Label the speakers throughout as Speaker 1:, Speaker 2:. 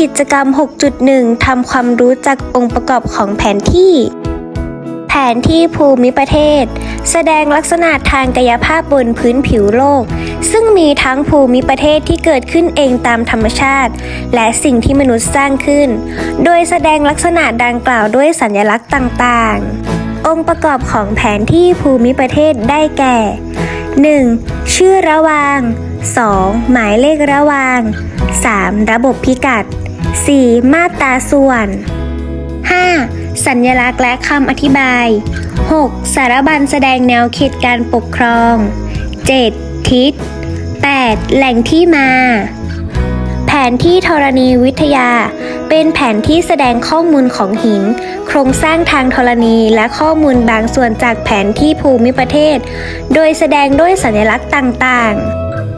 Speaker 1: กิจกรรม 6.1 ทำความรู้จักองค์ประกอบของแผนที่ แผนที่ภูมิประเทศ แสดงลักษณะทางกายภาพบนพื้นผิวโลก ซึ่งมีทั้งภูมิประเทศที่เกิดขึ้นเองตามธรรมชาติ และสิ่งที่มนุษย์สร้างขึ้น โดยแสดงลักษณะดังกล่าวด้วยสัญลักษณ์ต่างๆ องค์ประกอบของแผนที่ภูมิประเทศได้แก่ 1. ชื่อระวาง 2. หมายเลขระวาง 3. ระบบพิกัด 4. มาตราส่วน 5. สัญลักษณ์และคำอธิบาย 6. สารบัญแสดงแนวเขตการปกครอง 7. ทิศ 8. แหล่งที่มา แผนที่ธรณีวิทยา เป็นแผนที่แสดงข้อมูลของหิน โครงสร้างทางธรณีและข้อมูลบางส่วนจากแผนที่ภูมิประเทศ โดยแสดงด้วยสัญลักษณ์ต่างๆ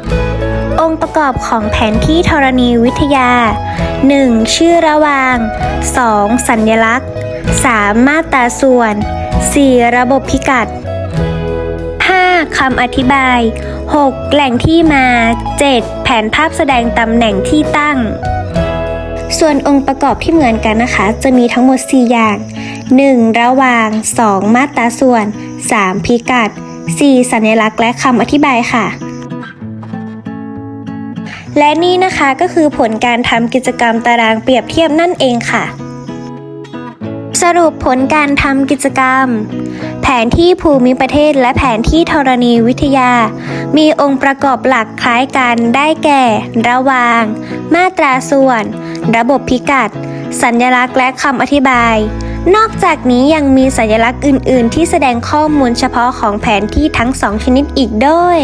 Speaker 1: องค์ประกอบของแผนที่ธรณีวิทยา 1. ชื่อระวาง 2. สัญลักษณ์ 3. มาตราส่วน 4. ระบบพิกัด 5. คำอธิบาย 6. แหล่งที่มา 7. แผนภาพแสดงตำแหน่งที่ตั้ง ส่วนองค์ประกอบที่เหมือนกันนะคะ จะมีทั้งหมด 4 อย่าง 1. ระวาง 2. มาตราส่วน 3. พิกัด 4. สัญลักษณ์และคำอธิบายค่ะ และนี่นะคะก็คือผลการทำกิจกรรมตารางเปรียบเทียบนั่นเองค่ะ สรุปผลการทำกิจกรรม แผนที่ภูมิประเทศและแผนที่ธรณีวิทยา มีองค์ประกอบหลักคล้ายกันได้แก่ ระวาง มาตราส่วน ระบบพิกัด สัญลักษณ์และคำอธิบายนอกจากนี้ยังมีสัญลักษณ์อื่น ๆ ที่แสดงข้อมูลเฉพาะของแผนที่ทั้งสองชนิดอีกด้วย